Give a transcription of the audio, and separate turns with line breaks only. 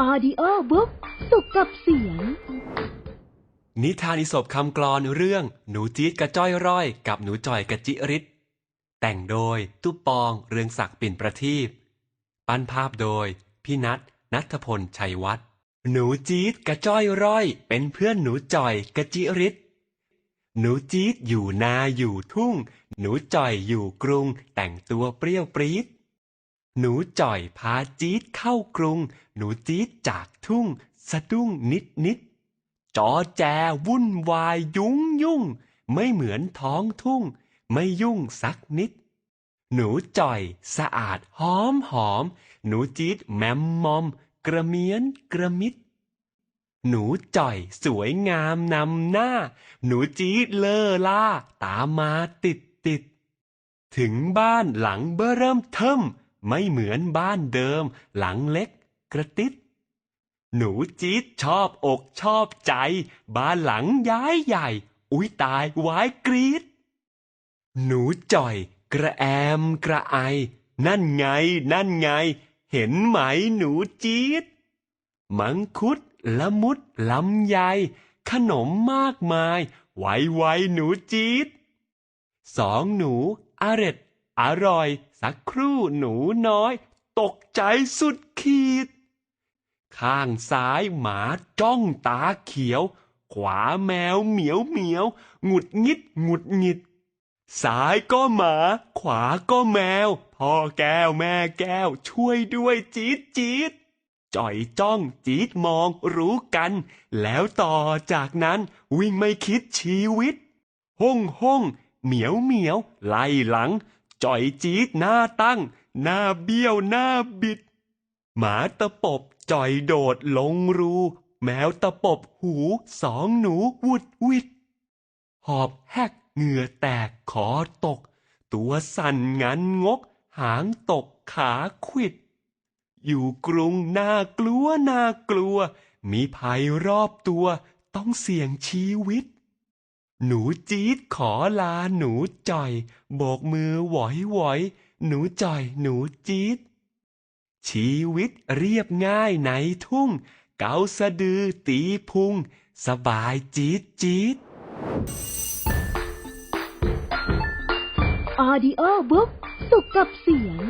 อดิโอบุ๊กสุขกับเสียง
นิทานอิศบคำกลอนเรื่อง หนูจี๊ดกระจ้อยร่อย กับหนูจ่อยกระจิริศแต่งโดยตุ๊ปปองเรืองศักดิ์ปิ่นประทีปปั้นภาพโดย พี่นัทนัทพลชัยวัฒน์หนูจี๊ดกระจ้อยร่อย เป็นเพื่อนหนูจ่อยกระจิริศหนูจี๊ดอยู่นาอยู่ทุ่ง หนูจ่อยอยู่กรุง แต่งตัวเปรี้ยวปรี๊ด หนูจ่อยพาจี๊ดเข้ากรุง หนูจี๊ดจากทุ่ง สะดุ้งนิดนิดจอแจวุ่นวายยุ่งยุ่ง ไม่เหมือนท้องทุ่ง ไม่ยุ่งสักนิด หนูจ่อยสะอาดหอมหอม หนูจี๊ดแมมมอม กระเมียนกระมิด หนูจ่อยสวยงามนำหน้า หนูจี๊ดเลอล่า ตามมาติดติด ถึงบ้านหลังเบ้อเริ่มเทิม ไม่เหมือนบ้านเดิม หลังเล็ก กระติดหนูจี๊ดชอบอกชอบใจ บ้านหลังย้ายใหญ่ อุ้ยตายวายกรีดหนูจ่อย กระแอมกระไอ นั่นไง นั่นไง เห็นไหมหนูจี๊ดมังคุดละมุดลำไยขนมมากมาย ไวไวหนูจี๊ดสองหนูอร็ด อร่อยสักครู่หนูน้อย ตกใจสุดขีด ข้างซ้ายหมาจ้องตาเขียว ขวาแมวเหมียวเหมียว หงุดงิดหงุดหงิด ซ้ายก็หมา ขวาก็แมว พ่อแก้วแม่แก้ว ช่วยด้วยจี๊ดจี๊ดจ่อยจ้องจี๊ดมองรู้กัน แล้วต่อจากนั้นวิ่งไม่คิดชีวิต ห้องห้องเหมียวเหมียวไล่หลัง จ่อยจี๊ดหน้าตั้ง หน้าเบี้ยวหน้าบิด หมาตะปบจ่อยโดดลงรู แมวตะปบหูสองหนูวุดวิด หอบแหกเหงื่อแตกขอตก ตัวสั่นงันงก หางตกขาขวิด อยู่กรุงน่ากลัวน่ากลัว มีภัยรอบตัวต้องเสี่ยงชีวิต หนูจี๊ดขอลาหนูจ่อย โบกมือหวอยหวอยหนูจ่อย หนูจี๊ด ชีวิตเรียบง่ายในทุ่ง เกาสะดือตีพุง สบายจี๊ดจี๊ด
ออดิโอบุ๊กสุขกับเสียง